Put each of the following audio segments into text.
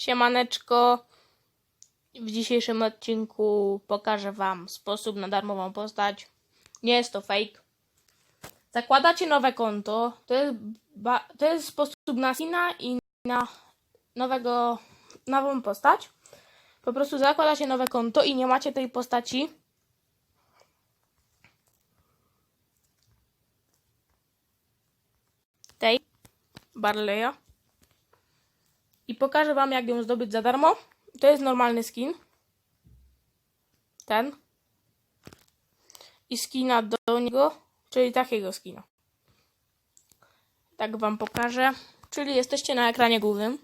Siemaneczko. W dzisiejszym odcinku pokażę Wam sposób na darmową postać. Nie jest to fake. Zakładacie nowe konto. To jest, to jest sposób na skina i na nowego, nową postać. Po prostu zakładacie nowe konto i nie macie tej postaci. Tej Barleya. I pokażę wam, jak ją zdobyć za darmo. To jest normalny skin. Ten. I skina do niego, czyli takiego skina. Tak wam pokażę. Czyli jesteście na ekranie głównym.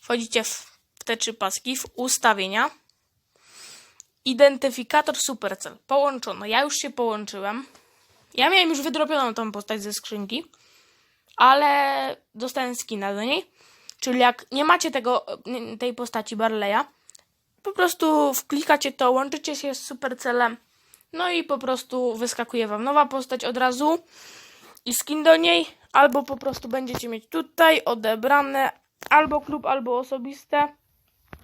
Wchodzicie w te trzy paski, w ustawienia. Identyfikator Supercell. Połączono. Ja już się połączyłem. Ja miałem już wydropioną tą postać ze skrzynki ale dostałem skina do niej. Czyli jak nie macie tego, tej postaci Barleya, po prostu wklikacie to, łączycie się z Supercelem, no i po prostu wyskakuje wam nowa postać od razu i skin do niej, albo po prostu będziecie mieć tutaj odebrane albo klub, albo osobiste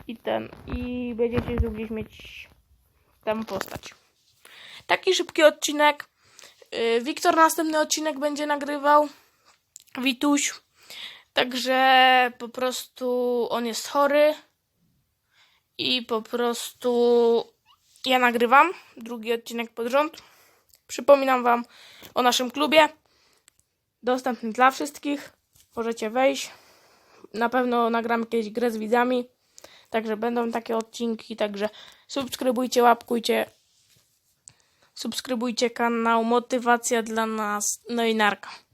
i ten, i będziecie już gdzieś mieć tę postać. Taki szybki odcinek. Yy, Wiktor następny odcinek będzie nagrywał. Wituś. Także po prostu on jest chory i po prostu ja nagrywam drugi odcinek pod rząd. Przypominam Wam o naszym klubie. Dostępny dla wszystkich. Możecie wejść. Na pewno nagramy kiedyś grę z widzami. Także będą takie odcinki. Także subskrybujcie, łapkujcie. Subskrybujcie kanał. Motywacja dla nas. No i narka.